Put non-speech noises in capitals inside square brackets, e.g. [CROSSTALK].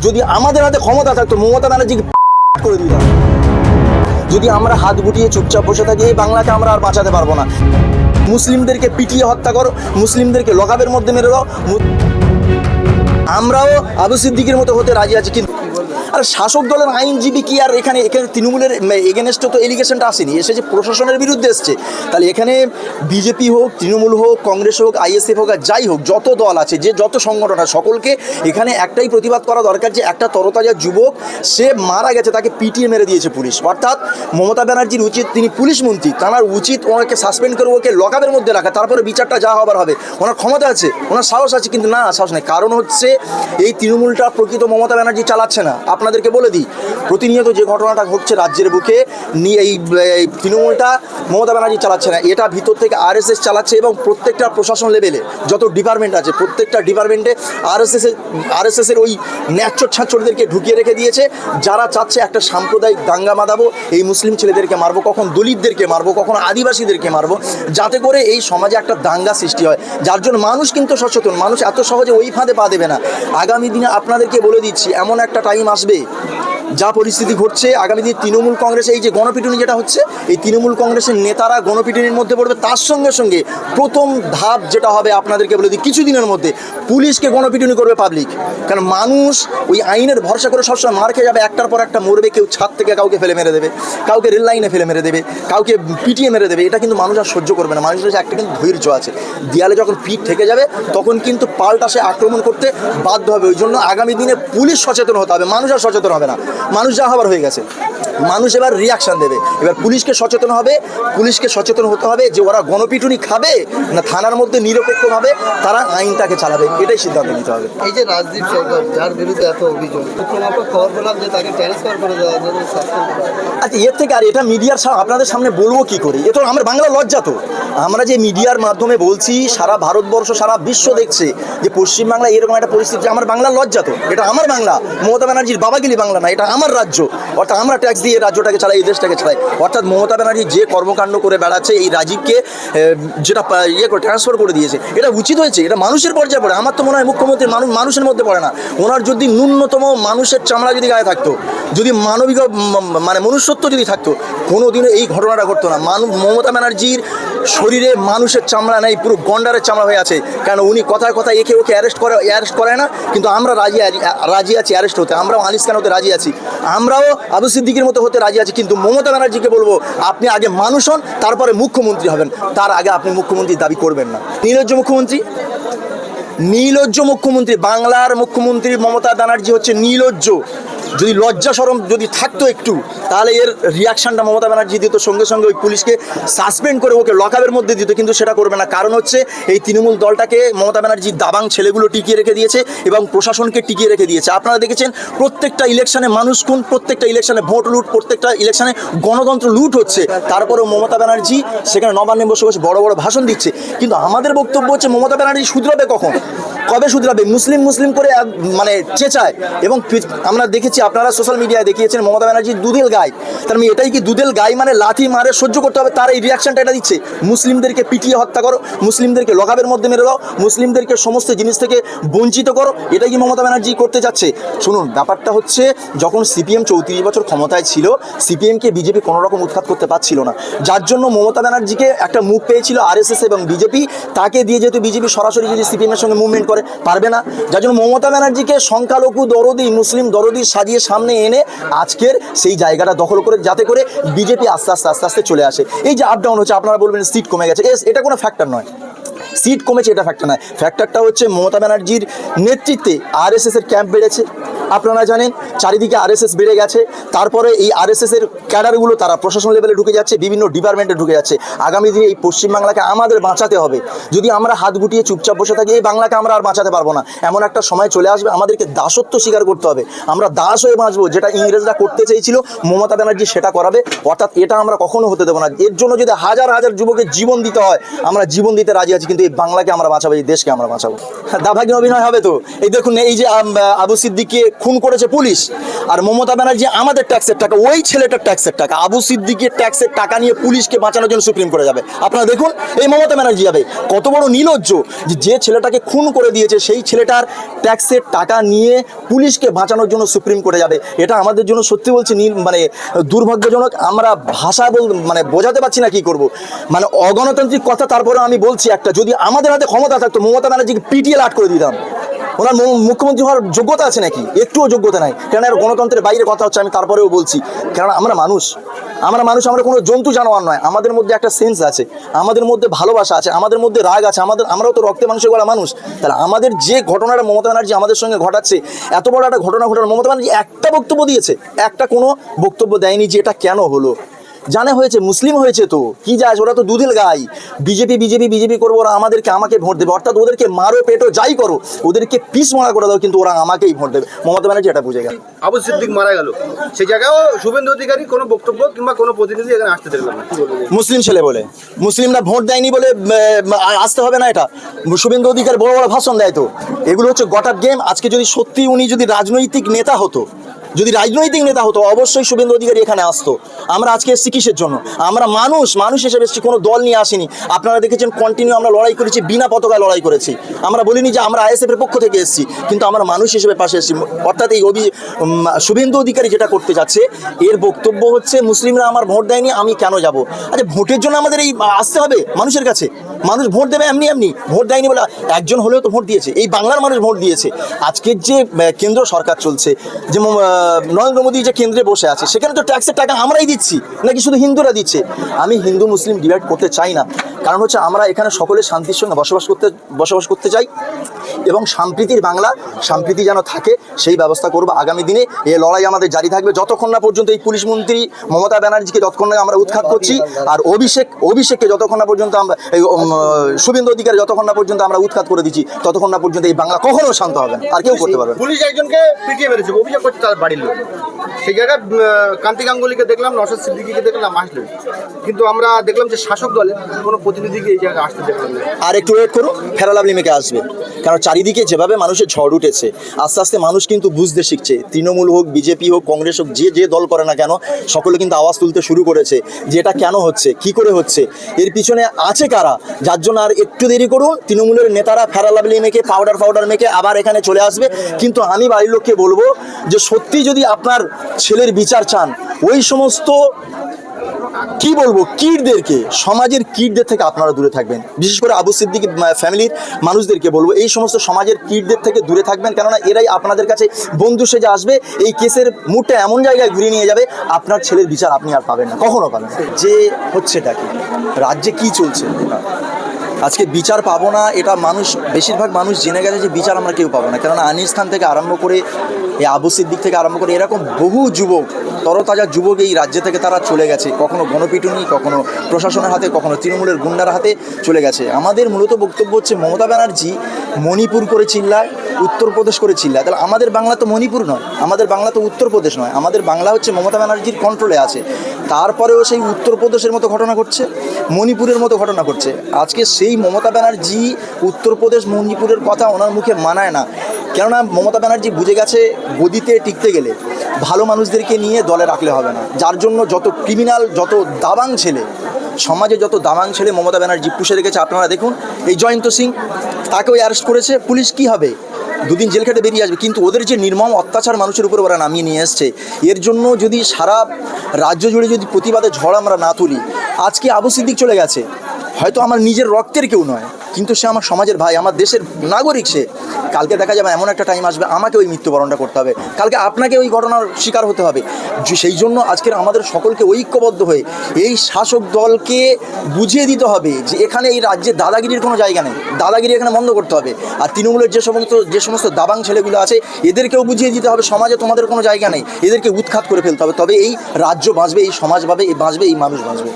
যদি আমাদের হাতে ক্ষমতা থাকতো, মমতা ব্যানার্জিকে [LAUGHS] করে দিতাম। যদি আমরা হাত গুটিয়ে চুপচাপ বসে থাকি, এই বাংলাকে আমরা আর বাঁচাতে পারব না। মুসলিমদেরকে পিটিয়ে হত্যা করো, মুসলিমদেরকে লগাবের মধ্যে মেরে দাও। আমরাও আবু সিদ্দিকের মতো হতে রাজি আছি, কিন্তু আর শাসক দলের আইনজীবী কি আর এখানে এখানে তৃণমূলের এগেনস্টে তো এলিগেশনটা আসেনি। এসেছে প্রশাসনের বিরুদ্ধে এসছে, তাহলে এখানে বিজেপি হোক, তৃণমূল হোক, কংগ্রেস হোক, আইএসএফ হোক আর যাই হোক, যত দল আছে, যে যত সংগঠন আছে, সকলকে এখানে একটাই প্রতিবাদ করা দরকার যে একটা তরতাজা যুবক, সে মারা গেছে, তাকে পিটিয়ে মেরে দিয়েছে পুলিশ। অর্থাৎ মমতা ব্যানার্জির উচিত তিনি পুলিশ মন্ত্রী তার উচিত ওনাকে সাসপেন্ড করে ওকে লকাবের মধ্যে রাখা, তারপরে বিচারটা যা হবার হবে। ওনার ক্ষমতা আছে, ওনার সাহস আছে, কিন্তু না, সাহস নেই। কারণ হচ্ছে, এই তৃণমূলটা প্রকৃত মমতা ব্যানার্জি চালাচ্ছে না। আপনাদেরকে বলে দিই, প্রতিনিয়ত যে ঘটনাটা ঘটছে রাজ্যের বুকে নিয়ে এই তৃণমূলটা মমতা ব্যানার্জি চালাচ্ছে না। এটা ভিতর থেকে আরএসএস চালাচ্ছে এবং প্রত্যেকটা প্রশাসন লেভেলে যত ডিপার্টমেন্ট আছে, প্রত্যেকটা ডিপার্টমেন্টে আরএসএস আরএসএস এর ওই ন্যাচর ছাঁচরদেরকে ঢুকিয়ে রেখে দিয়েছে। যারা চাচ্ছে একটা সাম্প্রদায়িক দাঙ্গা মাদাবো, এই মুসলিম ছেলেদেরকে মারবো, কখন দলিতদেরকে মারবো, কখন আদিবাসীদেরকে মারবো, যাতে করে এই সমাজে একটা দাঙ্গা সৃষ্টি হয়। যার জন্য মানুষ কিন্তু সচেতন, মানুষ এত সহজে ওই ফাঁদে পা দেবে না। আগামী দিনে আপনাদেরকে বলে দিচ্ছি, এমন একটা টাইম আসবে হবে যা পরিস্থিতি ঘটছে, আগামী দিনে তৃণমূল কংগ্রেসে এই যে গণপিটুনি যেটা হচ্ছে, এই তৃণমূল কংগ্রেসের নেতারা গণপিটুনির মধ্যে পড়বে। তার সঙ্গে সঙ্গে প্রথম ধাপ যেটা হবে আপনাদেরকে বলে দিই, কিছুদিনের মধ্যে পুলিশকে গণপিটুনি করবে পাবলিক কারণ মানুষ ওই আইনের ভরসা করে সবসময় মার খেয়ে যাবে, একটার পর একটা মরবে, কেউ ছাদ থেকে কাউকে ফেলে মেরে দেবে, কাউকে রেল লাইনে ফেলে মেরে দেবে, কাউকে পিটিয়ে মেরে দেবে, এটা কিন্তু মানুষ আর সহ্য করবে না। মানুষের কাছে একটা কিন্তু ধৈর্য আছে। দেয়ালে যখন পিঠ ঠেকে যাবে, তখন কিন্তু পাল্টা সে আক্রমণ করতে বাধ্য হবে। ওই জন্য আগামী দিনে পুলিশ সচেতন হতে হবে, মানুষ আর সচেতন হবে না। মানুষ যা হবার হয়ে গেছে। মানুষ এবার রিয়াকশন দেবে। এবার পুলিশকে সচেতন হবে পুলিশকে সচেতন হতে হবে যে ওরা গণপিটুনি খাবে না থানার মধ্যে নিরপেক্ষভাবে তারা আইনটাকে চালাবে। এটাই সিদ্ধান্ত নিতে হবে। এই যে রাজদীপ সরকার যার বিরুদ্ধে এত অভিযোগ খবর পেলাম যে তাকে ট্রান্সফার করে দেওয়া। আচ্ছা এর থেকে আর এটা মিডিয়ার আপনাদের সামনে বলব কি করে? এ তো আমার বাংলা লজ্জা তো আমরা যে মিডিয়ার মাধ্যমে বলছি সারা ভারতবর্ষ সারা বিশ্ব দেখছে যে পশ্চিমবাংলা এরকম একটা পরিস্থিতি আমার বাংলা লজ্জা তো এটা আমার বাংলা। মমতা ব্যানার্জির বাবা বাবাগিলি বাংলা না এটা আমার রাজ্য। অর্থাৎ আমরা ট্যাক্স দিয়ে এই রাজ্যটাকে চালাই এই দেশটাকে চালাই অর্থাৎ মমতা ব্যানার্জি যে কর্মকাণ্ড করে বেড়াচ্ছে, এই রাজীবকে যেটা ইয়ে করে ট্রান্সফার করে দিয়েছে, এটা উচিত হয়েছে, এটা মানুষের পর্যায়ে পড়ে। আমার তো মনে হয় মুখ্যমন্ত্রী মানুষ মানুষের মধ্যে পড়ে না। ওনার যদি ন্যূনতম মানুষের চামড়া যদি গায়ে থাকতো, যদি মানবিক মানে মনুষ্যত্ব যদি থাকতো কোনো দিনও এই ঘটনাটা ঘটতো না। মানুষ মমতা ব্যানার্জির শরীরে মানুষের চামড়া নেই, পুরো গন্ডারের চামড়া হয়ে আছে। কারণ উনি কথায় কথায় একে ওকে অ্যারেস্ট করে অ্যারেস্ট করায় না? কিন্তু আমরা রাজি রাজি আছি অ্যারেস্ট হতে। আমরাও আলিস খান হতে রাজি আছি। আমরাও আবু সিদ্দিকের মতো হতে রাজি আছে, কিন্তু মমতা ব্যানার্জিকে বলব, আপনি আগে মানুষ হন, তারপরে মুখ্যমন্ত্রী হবেন। তার আগে আপনি মুখ্যমন্ত্রী দাবি করবেন না। নির্লজ্জ মুখ্যমন্ত্রী? নীলজ্জ মুখ্যমন্ত্রী, বাংলার মুখ্যমন্ত্রী মমতা ব্যানার্জি হচ্ছে নীলজ্জ। যদি লজ্জা সরম যদি থাকতো একটু, তাহলে এর রিয়াকশনটা মমতা ব্যানার্জি দিত সঙ্গে সঙ্গে ওই পুলিশকে সাসপেন্ড করে ওকে লকআপের মধ্যে দিত, কিন্তু সেটা করবে না। কারণ হচ্ছে এই তৃণমূল দলটাকে মমতা ব্যানার্জি দাবাং ছেলেগুলো টিকিয়ে রেখে দিয়েছে এবং প্রশাসনকে টিকিয়ে রেখে দিয়েছে। আপনারা দেখেছেন প্রত্যেকটা ইলেকশনে মানুষ খুন প্রত্যেকটা ইলেকশনে ভোট লুট, প্রত্যেকটা ইলেকশনে গণতন্ত্র লুট হচ্ছে। তারপরেও মমতা ব্যানার্জি সেখানে নবান্নে বসে বসে বড় বড় ভাষণ দিচ্ছে। কিন্তু আমাদের বক্তব্য হচ্ছে মমতা ব্যানার্জি শুধরাবে কখন? কবে শুধরাবে? মুসলিম মুসলিম করে মানে চেঁচায়। এবং আমরা দেখেছি আপনারা সোশ্যাল মিডিয়ায় দেখিয়েছেন, মমতা ব্যানার্জি দুধেল গায় তার মানে এটাই কি দুধেল গাই মানে লাথি মারে সহ্য করতে হবে? তার এই রিয়াকশনটা এটা দিচ্ছে। মুসলিমদেরকে পিটিয়ে হত্যা করো, মুসলিমদেরকে লকাবের মধ্যে মেরে দাও, মুসলিমদেরকে সমস্ত জিনিস থেকে বঞ্চিত করো, এটাই কি মমতা ব্যানার্জি করতে যাচ্ছে? শুনুন, ব্যাপারটা হচ্ছে, যখন সিপিএম চৌত্রিশ বছর ক্ষমতায় ছিল, সিপিএমকে বিজেপি কোনো রকম উৎখাত করতে পারছিল না। যার জন্য মমতা ব্যানার্জিকে একটা মুখ পেয়েছিল আরএসএস এবং বিজেপি তাকে দিয়ে যেহেতু বিজেপি সরাসরি যদি সিপিএমের সঙ্গে মুভমেন্ট করে, পারবে না। যার জন্য মমতা ব্যানার্জিকে সংখ্যালঘু দরদি, মুসলিম দরদি সাজিয়ে সামনে এনে আজকের সেই জায়গাটা দখল করে যাতে করে বিজেপি আস্তে আস্তে আস্তে আস্তে চলে আসে। এই যে আপ ডাউন হচ্ছে, আপনারা বলবেন সিট কমে গেছে। এটা কোনো ফ্যাক্টর নয়। সিট কমেছে, এটা ফ্যাক্টর নয়। ফ্যাক্টরটা হচ্ছে মমতা ব্যানার্জির নেতৃত্বে আরএসএসের ক্যাম্প বেড়েছে। আপনারা জানেন, চারিদিকে আরএসএস বেড়ে গেছে। তারপরে এই আরএসএস এর ক্যাডারগুলো তারা প্রশাসন লেভেলে ঢুকে যাচ্ছে, বিভিন্ন ডিপার্টমেন্টে ঢুকে যাচ্ছে। আগামী দিনে এই পশ্চিমবাংলাকে আমাদের বাঁচাতে হবে। যদি আমরা হাত গুটিয়ে চুপচাপ বসে থাকি, এই বাংলাকে আমরা আর বাঁচাতে পারব না। এমন একটা সময় চলে আসবে, আমাদেরকে দাসত্ব স্বীকার করতে হবে। আমরা দাস হয়ে বাঁচবো, যেটা ইংরেজরা করতে চেয়েছিল, মমতা ব্যানার্জি সেটা করাবে। অর্থাৎ এটা আমরা কখনো হতে দেবো না। এর জন্য যদি হাজার হাজার যুবকের জীবন দিতে হয়, আমরা জীবন দিতে রাজি আছি, কিন্তু এই বাংলাকে আমরা বাঁচাবো, এই দেশকে আমরা বাঁচাবো। দাভাগ্য অভিনয় হবে তো? এই দেখুন, এই যে আবু সিদ্দিককে খুন করেছে পুলিশ। আর মমতা ব্যানার্জি আমাদের ট্যাক্সের টাকা, ওই ছেলেটার ট্যাক্সের টাকা। আবু সিদ্দিকের ট্যাক্সের টাকা নিয়ে পুলিশকে বাঁচানোর জন্য সুপ্রিম কোর্টে যাবে। আপনারা দেখুন, এই মমতা ব্যানার্জি যাবে। কত বড় নির্লজ্জ যে ছেলেটাকে খুন করে দিয়েছে, সেই ছেলেটার ট্যাক্সের টাকা নিয়ে পুলিশকে বাঁচানোর জন্য সুপ্রিম কোর্টে যাবে। এটা আমাদের জন্য সত্যি বলছি মানে দুর্ভাগ্যজনক। আমরা ভাষা বল মানে বোঝাতে পারছি না কি করব। মানে অগণতান্ত্রিক কথা তারপরে আমি বলছি একটা, যদি আমাদের হাতে ক্ষমতা থাকতো, মমতা ব্যানার্জিকে পিটিএল আট করে দিতাম। ওনার মুখ্যমন্ত্রী হওয়ার যোগ্যতা আছে নাকি? একটুও যোগ্যতা নাই। কেন এর গণতন্ত্রের বাইরে কথা হচ্ছে, আমি তারপরেও বলছি। কারণ আমরা মানুষ। আমরা মানুষ, আমরা কোনো জন্তু, জানোয়ার নয়। আমাদের মধ্যে একটা সেন্স আছে, আমাদের মধ্যে ভালোবাসা আছে, আমাদের মধ্যে রাগ আছে, আমাদের আমরাও তো রক্তে মানুষের গলা মানুষ। তাহলে আমাদের যে ঘটনাটা মমতা ব্যানার্জি আমাদের সঙ্গে ঘটাচ্ছে, এত বড় একটা ঘটনা ঘটানো মমতা ব্যানার্জি একটা বক্তব্য দিয়েছে। একটা কোনো বক্তব্য দেয়নি যে এটা কেন হলো। জানে হয়েছে মুসলিম হয়েছে তো। কি যায় ওরা তো দুধের গাই। বিজেপি বিজেপি বিজেপি করব ওরা আমাদেরকে আমাকে ভোট দেবে। অর্থাৎ ওদেরকে মারো পেটো যাই করো ওদেরকে পিস মারা করে দাও কিন্তু ওরা আমাকেই ভোট দেবে। মমতা ব্যানার্জি এটা বুঝে গেল। আবু সিদ্দিক মারা গেল। সেই জায়গায়ও শুভেন্দু অধিকারী কোনো বক্তব্য কিংবা কোনো প্রতিনিধি এখানে আসতে দেখলাম না। মুসলিম ছেলে বলে। মুসলিমরা ভোট দেয়নি বলে আসতে হবে না এটা। শুভেন্দু অধিকার বড় বড় ভাষণ দেয় তো। এগুলো হচ্ছে গটার গেম। আজকে যদি সত্যি উনি যদি রাজনৈতিক নেতা হতো যদি রাজনৈতিক নেতা হতো, অবশ্যই শুভেন্দু অধিকারী এখানে আসতো। আমরা আজকে এসেছি কিসের জন্য? আমরা মানুষ মানুষ হিসেবে এসেছি, কোনো দল নিয়ে আসিনি। আপনারা দেখেছেন কন্টিনিউ আমরা লড়াই করেছি, বিনা পতাকায় লড়াই করেছি। আমরা বলিনি যে আমরা আইএসএফ এর পক্ষ থেকে এসেছি, কিন্তু আমরা মানুষ হিসেবে পাশে এসেছি। অর্থাৎ এই অভি শুভেন্দু অধিকারী যেটা করতে যাচ্ছে, এর বক্তব্য হচ্ছে, মুসলিমরা আমার ভোট দেয়নি, আমি কেন যাব? আচ্ছা ভোটের জন্য আমাদের এই আসতে হবে মানুষের কাছে। মানুষ ভোট দেবে এমনি এমনি, ভোট দেয়নি বলে একজন হলেও তো ভোট দিয়েছে। এই বাংলার মানুষ ভোট দিয়েছে। আজকের যে কেন্দ্র সরকার চলছে যে নরেন্দ্র মোদী যে কেন্দ্রে বসে আছে, সেখানে তো ট্যাক্সের টাকা আমরাই দিচ্ছি, নাকি শুধু হিন্দুরা দিচ্ছে? আমি হিন্দু, মুসলিম ডিভাইড করতে চাই না। কারণ হচ্ছে আমরা এখানে সকলে শান্তির সঙ্গে বসবাস করতে বসবাস করতে চাই। এবং সাম্প্রীতির বাংলা, সাম্প্রীতি যেন থাকে, সেই ব্যবস্থা করব আগামী দিনে। এই লড়াই আমাদের জারি থাকবে যতক্ষণ না পর্যন্ত এই পুলিশ মন্ত্রী মমতা ব্যানার্জিকে যতক্ষণ না আমরা উৎখাত করছি। আর অভিষেক, অভিষেককে যতক্ষণ না পর্যন্ত আমরা, এই শুভেন্দু অধিকারী যতক্ষণ না পর্যন্ত আমরা উৎখাত করে দিচ্ছি, ততক্ষণ না পর্যন্ত এই বাংলা কখনো শান্ত হবে না, আর কেউ করতে পারবে পুলিশ একজনকে পিটিয়ে মেরেছে, অভিযোগ করছে তার বাড়ির লোক। সেই জায়গায় কান্তি গাঙ্গুলিকে দেখলাম নশাদ সিদ্দিকিকে দেখলাম, আসলেন। কিন্তু আমরা দেখলাম যে শাসক দলের কোনো প্রতিনিধিকে এই জায়গায় আসতে দেখলাম আর একটু ওয়েট করুন ফেরালাভলি মেকে আসবে? কারণ চারিদিকে যেভাবে মানুষের ঝড় উঠেছে, আস্তে আস্তে মানুষ কিন্তু বুঝতে শিখছে। তৃণমূল হোক, বিজেপি হোক, কংগ্রেস হোক, যে যে দল করে না কেন, সকলে কিন্তু আওয়াজ তুলতে শুরু করেছে যে এটা কেন হচ্ছে, কি করে হচ্ছে, এর পিছনে আছে কারা? যার জন্য আর একটু দেরি করুন, তৃণমূলের নেতারা ফেরালাভলি মেখে পাউডার ফাউডার মেখে আবার এখানে চলে আসবে। কিন্তু আমি বাড়ির লোককে বলব যে সত্যি যদি আপনার ছেলের বিচার চান, ওই সমস্ত, কি বলব, কীটদেরকে, সমাজের কীটদের থেকে আপনারা দূরে থাকবেন। বিশেষ করে আবু সিদ্দিক ফ্যামিলির মানুষদেরকে বলব, এই সমস্ত সমাজের কীটদের থেকে দূরে থাকবেন, কেননা এরাই আপনাদের কাছে বন্ধু সেজে আসবে, এই কেসের মুডটা এমন জায়গায় ঘুরিয়ে নিয়ে যাবে, আপনার ছেলের বিচার আপনি আর পাবেন না, কখনো পাবেন। যে হচ্ছেটা কি? রাজ্যে কি চলছে? আজকে বিচার পাবো না, এটা মানুষ, বেশিরভাগ মানুষ জেনে গেছে যে বিচার আমরা কেউ পাবো না। কেননা আনিস খান থেকে আরম্ভ করে এই আবুসির দিক থেকে আরম্ভ করে এরকম বহু যুবক, তরতাজা যুবক এই রাজ্য থেকে তারা চলে গেছে। কখনো গণপিটুনি, কখনো প্রশাসনের হাতে, কখনো তৃণমূলের গুন্ডার হাতে চলে গেছে। আমাদের মূলত বক্তব্য হচ্ছে মমতা ব্যানার্জি মণিপুর করে চিল্লায় উত্তরপ্রদেশ করে চিল্লায়। তাহলে আমাদের বাংলা তো মণিপুর নয়, আমাদের বাংলা তো উত্তরপ্রদেশ নয়, আমাদের বাংলা হচ্ছে মমতা ব্যানার্জির কন্ট্রোলে আছে। তারপরেও সেই উত্তরপ্রদেশের মতো ঘটনা ঘটছে, মণিপুরের মতো ঘটনা ঘটছে। আজকে সেই মমতা ব্যানার্জি উত্তরপ্রদেশ মণিপুরের কথা ওনার মুখে মানায় না। কেননা মমতা ব্যানার্জি বুঝে গেছে গদিতে টিকতে গেলে ভালো মানুষদেরকে নিয়ে দলে রাখলে হবে না। যার জন্য যত ক্রিমিনাল যত দাবাং ছেলে, সমাজে যত দাবাং ছেলে মমতা ব্যানার্জি পুষে রেখেছে, আপনারা দেখুন, এই জয়ন্ত সিং তাকেও অ্যারেস্ট করেছে, পুলিশ কি হবে? দুদিন জেল খেটে বেরিয়ে আসবে। কিন্তু ওদের যে নির্মম অত্যাচার মানুষের উপর ওরা নামিয়ে নিয়ে আসছে এর জন্য যদি সারা রাজ্য জুড়ে যদি প্রতিবাদে ঝড় আমরা না তুলি, আজকে আবু সিদ্দিক চলে গেছে। হয়তো আমার নিজের রক্তের কেউ নয়, কিন্তু সে আমার সমাজের ভাই, আমার দেশের নাগরিক সে। কালকে দেখা যাবে এমন একটা টাইম আসবে, আমাকে ওই মৃত্যুবরণটা করতে হবে। কালকে আপনাকে ওই ঘটনার শিকার হতে হবে। সেই জন্য আজকের আমাদের সকলকে ঐক্যবদ্ধ হয়ে এই শাসক দলকে বুঝিয়ে দিতে হবে যে এখানে এই রাজ্যে দাদাগিরির কোনো জায়গা নেই। দাদাগিরি এখানে বন্ধ করতে হবে। আর তৃণমূলের যে সমস্ত যে সমস্ত দাবাং ছেলেগুলো আছে, এদেরকেও বুঝিয়ে দিতে হবে, সমাজে তোমাদের কোনো জায়গা নেই। এদেরকে উৎখাত করে ফেলতে হবে। তবে এই রাজ্য বাঁচবে, এই সমাজ বাঁচবে, এই বাঁচবে, এই মানুষ বাঁচবে।